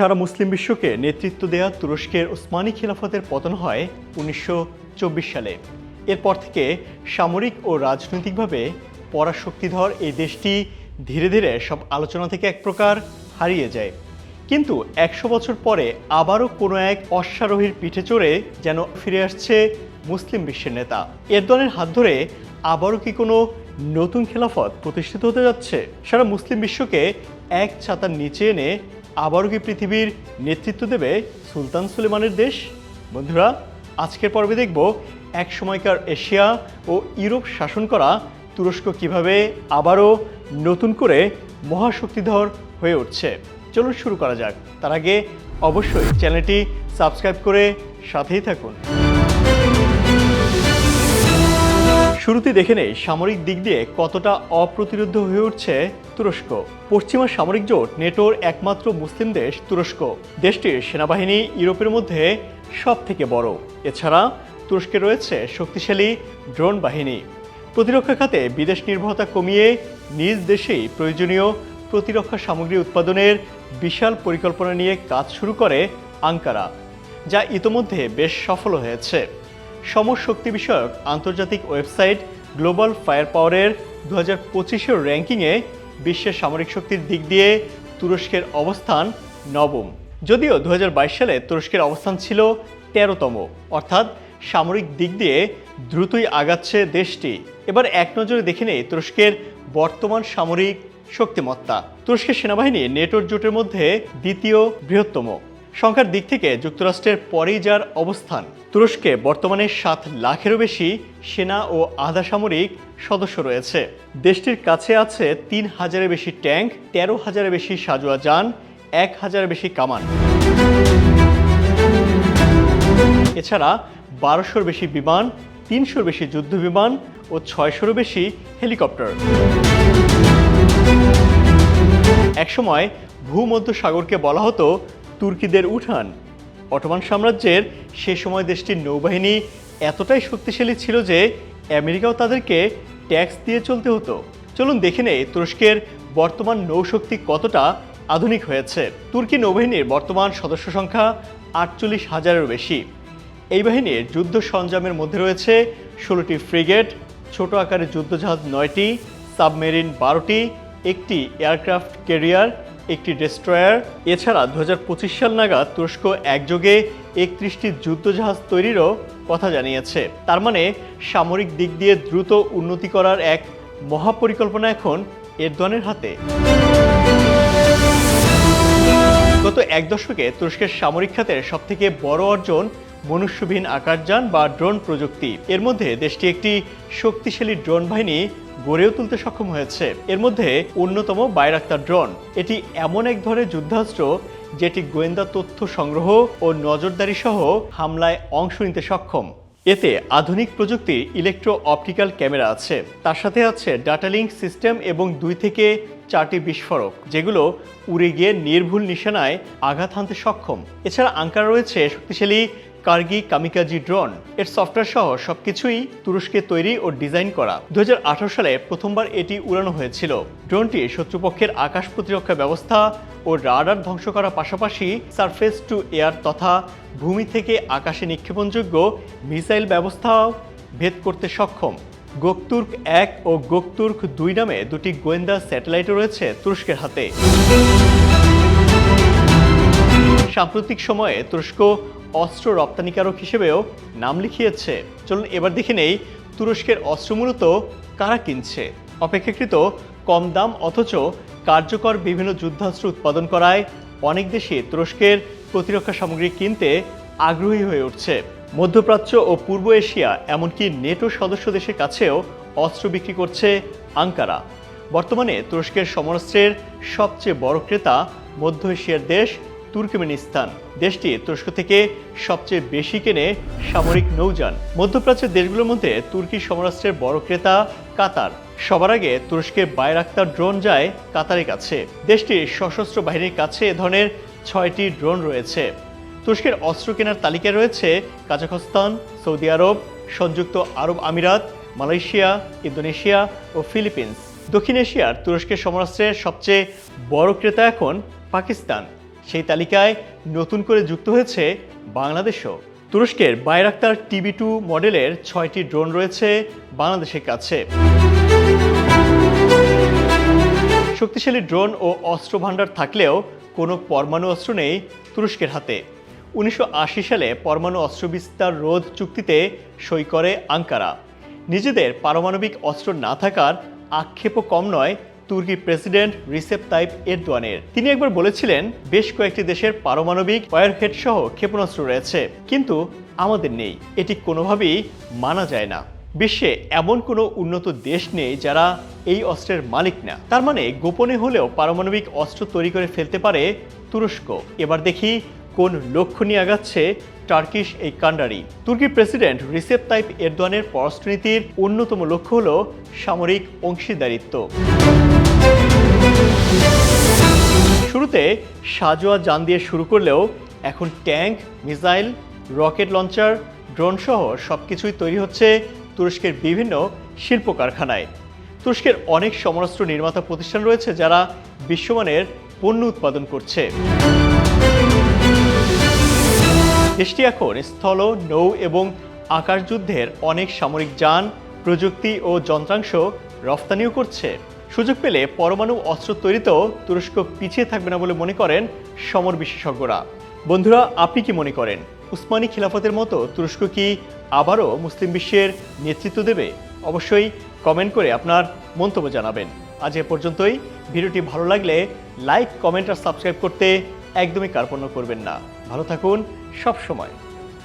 সারা মুসলিম বিশ্বকে নেতৃত্ব দেয়া তুরস্কের ওসমানী খিলাফতের পতন হয় উনিশশো চব্বিশ সালে। এরপর থেকে সামরিক ও রাজনৈতিকভাবে পরাশক্তিধর এই দেশটি ধীরে ধীরে সব আলোচনা থেকে এক প্রকার হারিয়ে যায়। কিন্তু একশো বছর পরে আবারও কোনো এক অশ্বারোহীর পিঠে চড়ে যেন ফিরে আসছে মুসলিম বিশ্বের নেতা। এরদনের হাত ধরে আবারও কি কোনো নতুন খেলাফত প্রতিষ্ঠিত হতে যাচ্ছে? সারা মুসলিম বিশ্বকে এক ছাতার নিচে এনে আবারও কি পৃথিবীর নেতৃত্ব দেবে সুলতান সুলেমানের দেশ? বন্ধুরা, আজকের পর্বে দেখব এক সময়কার এশিয়া ও ইউরোপ শাসন করা তুরস্ক কীভাবে আবারও নতুন করে মহাশক্তিধর হয়ে উঠছে। চলুন শুরু করা যাক। তার আগে অবশ্যই চ্যানেলটি সাবস্ক্রাইব করে সাথেই থাকুন। শুরুতে দেখে নেই সামরিক দিক দিয়ে কতটা অপ্রতিরোধ হয়ে উঠছে তুরস্ক। পশ্চিমা সামরিক জোট নেটোর একমাত্র মুসলিম দেশ তুরস্ক। দেশটির সেনাবাহিনী ইউরোপের মধ্যে সব থেকে বড়। এছাড়া তুরস্কে রয়েছে শক্তিশালী ড্রোন বাহিনী। প্রতিরক্ষা খাতে বিদেশ নির্ভরতা কমিয়ে নিজ দেশেই প্রয়োজনীয় প্রতিরক্ষা সামগ্রী উৎপাদনের বিশাল পরিকল্পনা নিয়ে কাজ শুরু করে আঙ্কারা, যা ইতোমধ্যে বেশ সফল হয়েছে। সমশক্তি বিষয়ক আন্তর্জাতিক ওয়েবসাইট গ্লোবাল ফায়ার পাওয়ারের দু হাজার পঁচিশের র্যাঙ্কিংয়ে বিশ্বের সামরিক শক্তির দিক দিয়ে তুরস্কের অবস্থান নবম। যদিও দু হাজার বাইশ সালে তুরস্কের অবস্থান ছিল তেরোতম, অর্থাৎ সামরিক দিক দিয়ে দ্রুতই আগাচ্ছে দেশটি। এবার এক নজরে দেখে নেই তুরস্কের বর্তমান সামরিক শক্তিমত্তা। তুরস্কের সেনাবাহিনী নেটোর জোটের মধ্যে দ্বিতীয় বৃহত্তম। সংখ্যার দিক থেকে যুক্তরাষ্ট্রের পরেই যার অবস্থান। তুরস্কে বর্তমানে সাত লাখেরও বেশি সেনা ও আধা সামরিক সদস্য রয়েছে। দেশটির কাছে আছে তিন হাজারের বেশি ট্যাঙ্ক, তেরো হাজারের বেশি সাজোয়া যান, এক হাজারের বেশি কামান। এছাড়া বারোশোর বেশি বিমান, তিনশোর বেশি যুদ্ধ বিমান ও ছয়শোরও বেশি হেলিকপ্টার। একসময় ভূমধ্য সাগরকে বলা হতো তুর্কিদের উঠান। অটোমান সাম্রাজ্যের সে সময় দেশটির নৌবাহিনী এতটাই শক্তিশালী ছিল যে আমেরিকাও তাদেরকে ট্যাক্স দিয়ে চলতে হতো। চলুন দেখে নেই তুরস্কের বর্তমান নৌশক্তি কতটা আধুনিক হয়েছে। তুর্কি নৌবাহিনীর বর্তমান সদস্য সংখ্যা আটচল্লিশ হাজারেরও বেশি। এই বাহিনীর যুদ্ধ সরঞ্জামের মধ্যে রয়েছে ষোলোটি ফ্রিগেট, ছোট আকারের যুদ্ধজাহাজ নয়টি, সাবমেরিন বারোটি, একটি এয়ারক্রাফট ক্যারিয়ার একটি ডেস্ট্রয়ার এছাড়া দুহাজার পঁচিশ সাল নাগাদ তুরস্ক একযোগে একত্রিশটি যুদ্ধজাহাজ তৈরিরও কথা জানিয়েছে। তার মানে সামরিক দিক দিয়ে দ্রুত উন্নতি করার এক মহাপরিকল্পনা এখন এরদনের হাতে। গত এক দশকে তুরস্কের সামরিক খাতের সবথেকে বড় অর্জন মনুষ্যবিহীন আকাশযান বা ড্রোন প্রযুক্তি। এর মধ্যে দেশটি একটি শক্তিশালী ড্রোন বাহিনী গড়েও তুলতে সক্ষম হয়েছে। এর মধ্যে অন্যতম বাইরাক্তার ড্রোন। এটি এমন এক ধরনের যুদ্ধাস্ত্র, যেটি গোয়েন্দা তথ্য সংগ্রহ ও নজরদারি সহ হামলায় অংশ নিতে সক্ষম। এতে আধুনিক প্রযুক্তির ইলেকট্রো অপটিক্যাল ক্যামেরা আছে। তার সাথে আছে ডাটা লিঙ্ক সিস্টেম এবং দুই থেকে চারটি বিস্ফোরক, যেগুলো উড়ে গিয়ে নির্ভুল নিশানায় আঘাত হানতে সক্ষম। এছাড়া আঙ্কার রয়েছে শক্তিশালী কার্গি কামিকাজি ড্রোন, এর সফটওয়্যার সহ সবকিছুই তুরস্কে তৈরি ও ডিজাইন করা। দু হাজার আঠারো সালে প্রথমবার এটি উড়ানো হয়েছিল। ড্রোনটি শত্রুপক্ষের আকাশ প্রতিরক্ষা ব্যবস্থা ও রাডার ধ্বংস করার পাশাপাশি সারফেস টু এয়ার তথা ভূমি থেকে আকাশে নিক্ষেপণযোগ্য মিসাইল ব্যবস্থাও ভেদ করতে সক্ষম। গোকতুর্ক এক ও গোকতুর্ক দুই নামে দুটি গোয়েন্দা স্যাটেলাইটও রয়েছে তুরস্কের হাতে। সাম্প্রতিক সময়ে তুরস্ক অস্ত্র রপ্তানিকারক হিসেবেও নাম লিখিয়েছে। চলুন এবার দেখে নেই তুরস্কের অস্ত্র মূলত কারা কিনছে। অপেক্ষাকৃত কম দাম অথচ কার্যকর বিভিন্ন যুদ্ধাস্ত্র উৎপাদন করায় অনেক দেশই তুরস্কের প্রতিরক্ষা সামগ্রী কিনতে আগ্রহী হয়ে উঠছে। মধ্যপ্রাচ্য ও পূর্ব এশিয়া, এমনকি নেটো সদস্য দেশের কাছেও অস্ত্র বিক্রি করছে আঙ্কারা। বর্তমানে তুরস্কের সমরাস্ত্রের সবচেয়ে বড় ক্রেতা মধ্য এশিয়ার দেশ তুর্কমেনিস্তান, দেশটি তুরস্ক থেকে সবচেয়ে বেশি কেনে সামরিক নৌযান। মধ্যপ্রাচ্যের দেশগুলোর মধ্যে তুর্কি সমরাষ্ট্রের বড় ক্রেতা কাতার। সবার আগে তুরস্কের বাইরাক্তার ড্রোন যায় কাতারের কাছে। দেশটির সশস্ত্র বাহিনীর কাছে এ ধরনের ছয়টি ড্রোন রয়েছে। তুরস্কের অস্ত্র কেনার তালিকায় রয়েছে কাজাখস্তান, সৌদি আরব, সংযুক্ত আরব আমিরাত, মালয়েশিয়া, ইন্দোনেশিয়া ও ফিলিপিন্স। দক্ষিণ এশিয়ার তুরস্কের সমরাষ্ট্রের সবচেয়ে বড় ক্রেতা এখন পাকিস্তান। সেই তালিকায় নতুন করে যুক্ত হয়েছে বাংলাদেশও। তুরস্কের বাইরাক্তার টিভি টু মডেলের ছয়টি ড্রোন রয়েছে বাংলাদেশের কাছে। শক্তিশালী ড্রোন ও অস্ত্র ভাণ্ডার থাকলেও কোনো পরমাণু অস্ত্র নেই তুরস্কের হাতে। উনিশশো আশি সালে পরমাণু অস্ত্র বিস্তার রোধ চুক্তিতে সই করে আঙ্কারা। নিজেদের পারমাণবিক অস্ত্র না থাকার আক্ষেপও কম নয় তুর্কি প্রেসিডেন্ট রিসেপ তাইপ এরদোয়ানের। তিনি একবার বলেছিলেন, বেশ কয়েকটি দেশের পারমাণবিক ওয়ারহেড সহ ক্ষেপণাস্ত্র রয়েছে, কিন্তু আমাদের নেই। এটি কোনোভাবেই মানা যায় না। বিশ্বে এমন কোনো উন্নত দেশ নেই যারা এই অস্ত্রের মালিক না। তার মানে গোপনে হলেও পারমাণবিক অস্ত্র তৈরি করে ফেলতে পারে তুরস্ক। এবার দেখি কোন লক্ষ্য নিয়ে আগাচ্ছে টার্কিশ এই কাণ্ডারি। তুর্কি প্রেসিডেন্ট রিসেপ তাইপ এরদোয়ানের পররাষ্ট্রনীতির অন্যতম লক্ষ্য হল সামরিক অংশীদারিত্ব। শুরুতে সাজোয়া যান দিয়ে শুরু করলেও এখন tank, missile, rocket launcher, drone সহ কিছুই তৈরি হচ্ছে তুরস্কের বিভিন্ন শিল্প কারখানায় তুরস্কের অনেক সমরাস্ত্র নির্মাতা প্রতিষ্ঠান রয়েছে যারা বিশ্বমানের পণ্য উৎপাদন করছে। দেশটি এখন স্থল, নৌ এবং আকাশ যুদ্ধের অনেক সামরিক যান, প্রযুক্তি ও যন্ত্রাংশ রফতানিও করছে। সুযোগ পেলে পরমাণু অস্ত্র তৈরিতেও তুরস্ক পিছিয়ে থাকবে না বলে মনে করেন সমর বিশেষজ্ঞরা। বন্ধুরা, আপনি কি মনে করেন? উসমানী খিলাফতের মতো তুরস্ক কি আবারও মুসলিম বিশ্বের নেতৃত্ব দেবে? অবশ্যই কমেন্ট করে আপনার মন্তব্য জানাবেন। আজ এ পর্যন্তই। ভিডিওটি ভালো লাগলে লাইক, কমেন্ট আর সাবস্ক্রাইব করতে একদমই কার্পণ্য করবেন না। ভালো থাকুন সব সময়